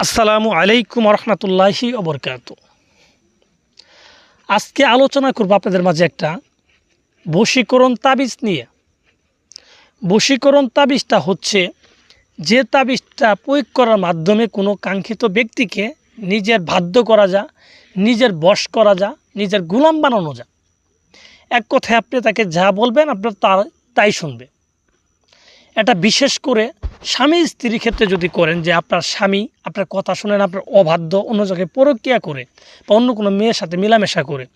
আসসালামু আলাইকুম রহমতুল্লাহি অবরকাত আজকে আলোচনা করব আপনাদের মাঝে একটা বশীকরণ তাবিজ নিয়ে। বশীকরণ তাবিজটা হচ্ছে যে তাবিজটা প্রয়োগ করার মাধ্যমে কোনো কাঙ্ক্ষিত ব্যক্তিকে নিজের বাধ্য করা যা, নিজের বশ করা যা, নিজের গুলাম বানানো যা। এক কথায় আপনি তাকে যা বলবেন, আপনার তার তাই শুনবে। এটা বিশেষ করে স্বামী স্ত্রীর ক্ষেত্রে যদি করেন যে আপনার স্বামী আপনার কথা শুনেন, আপনার অবাধ্য অন্য জায়গায় পরক্রিয়া করে বা অন্য কোনো মেয়ের সাথে মেলামেশা করে,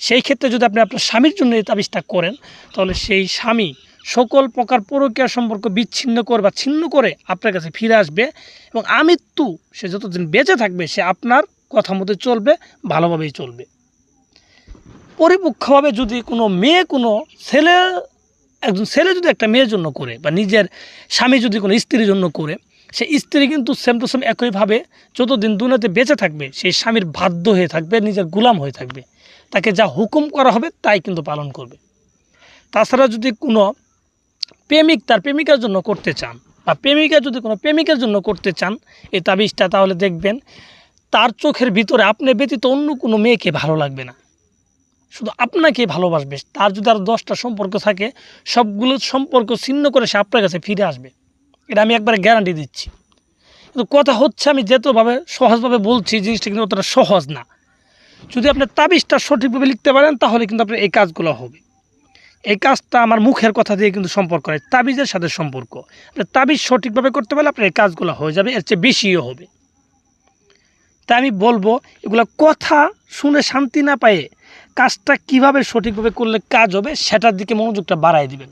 সেই ক্ষেত্রে যদি আপনি আপনার স্বামীর জন্য এই তাবিজটা করেন, তাহলে সেই স্বামী সকল প্রকার পরক্রিয়া সম্পর্ক বিচ্ছিন্ন করে বা ছিন্ন করে আপনার কাছে ফিরে আসবে এবং আমৃত্যু, সে যতদিন বেঁচে থাকবে, সে আপনার কথা মতো চলবে, ভালোভাবেই চলবে। পরিপক্ষভাবে যদি কোনো মেয়ে কোনো ছেলে একজন ছেলে যদি একটা মেয়ের জন্য করে বা নিজের স্বামী যদি কোনো স্ত্রীর জন্য করে সেই স্ত্রী কিন্তু সেম টু সেম একইভাবে যতদিন দুনিয়াতে বেঁচে থাকবে সেই স্বামীর বাধ্য হয়ে থাকবে, নিজের গুলাম হয়ে থাকবে। তাকে যা হুকুম করা হবে তাই কিন্তু পালন করবে। তাছাড়া যদি কোনো প্রেমিক তার প্রেমিকার জন্য করতে চান বা প্রেমিকা যদি কোনো প্রেমিকের জন্য করতে চান, এই তাবিজটা তাহলে দেখবেন তার চোখের ভিতরে আপনি ব্যতীত অন্য কোনো মেয়েকে ভালো লাগবে না। শুধু আপনাকে ভালোবাসবে, তার যদি আর দশটা সম্পর্ক থাকে, সবগুলো সম্পর্ক ছিন্ন করে সে আপনার কাছে ফিরে আসবে। এটা আমি একবারে গ্যারান্টি দিচ্ছি। কিন্তু কথা হচ্ছে, আমি যেতভাবে সহজভাবে বলছি, জিনিসটা কিন্তু অতটা সহজ না। যদি আপনি তাবিজটা সঠিকভাবে লিখতে পারেন, তাহলে কিন্তু আপনার এই কাজগুলো হবে। এই কাজটা আমার মুখের কথা দিয়ে কিন্তু সম্পর্ক হয় তাবিজের সাথে সম্পর্ক। আপনি তাবিজ সঠিকভাবে করতে পারলে আপনার এই কাজগুলো হয়ে যাবে, এর চেয়ে বেশিও হবে। তাই আমি বলব, এগুলো কথা শুনে শান্তি না পায়ে কাজটা কীভাবে সঠিকভাবে করলে কাজ হবে সেটার দিকে মনোযোগটা বাড়াই দিবেন।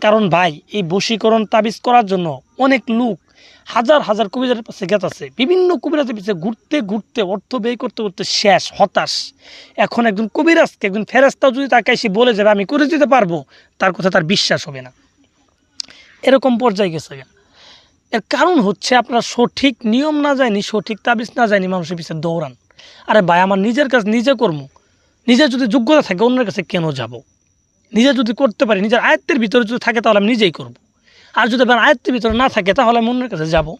কারণ ভাই, এই বশীকরণ তাবিজ করার জন্য অনেক লোক, হাজার হাজার কবিরাজের পাশে গেত আছে। বিভিন্ন কবিরাজের পিছিয়ে ঘুরতে ঘুরতে, অর্থ ব্যয় করতে করতে শেষ, হতাশ। এখন একজন কবিরাজকে, একজন ফেরাস্তাও যদি তাকে এসে বলে যাবে আমি করে দিতে পারব, তার কথা তার বিশ্বাস হবে না। এরকম পর্যায়ে গেছে। এর কারণ হচ্ছে আপনার সঠিক নিয়ম না যায়নি সঠিক তাবিজ না যায়নি মানুষের পিছিয়ে দৌড়ান। আরে ভাই, আমার নিজের কাজ নিজে কর্ম নিজের যদি যোগ্যতা থাকে অন্যের কাছে কেন যাব। নিজে যদি করতে পারি, নিজের আয়ত্তের ভিতরে যদি থাকে তাহলে আমি নিজেই করব। আর যদি আমার আয়ত্তের ভিতরে না থাকে তাহলে আমি অন্যের কাছে যাব।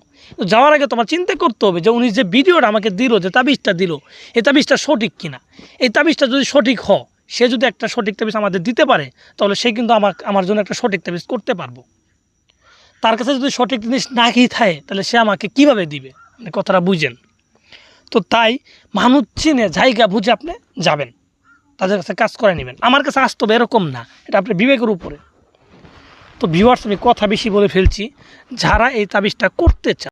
যাওয়ার আগে তোমার চিন্তা করতে হবে যে উনি যে ভিডিওটা আমাকে দিল, যে তাবিজটা দিল, এই তাবিজটা সঠিক কিনা? এই তাবিজটা যদি সঠিক হ, সে যদি একটা সঠিক তাবিজ আমাদের দিতে পারে, তাহলে সে কিন্তু আমার আমার জন্য একটা সঠিক তাবিজ করতে পারব। তার কাছে যদি সঠিক জিনিস না খেয়ে থাকে, তাহলে সে আমাকে কীভাবে দিবে? মানে কথাটা বুঝেন। তো তাই মানুষ চিনে, জায়গা বুঝে আপনি যাবেন। তাদের কাছে কাজ করে নেবেন। আমার কাছে আসতে হবে এরকম না। এটা আপনার বিবেকের উপরে। তো ভিউয়ার্স আমি কথা বেশি বলে ফেলছি। যারা এই তাবিজটা করতে চান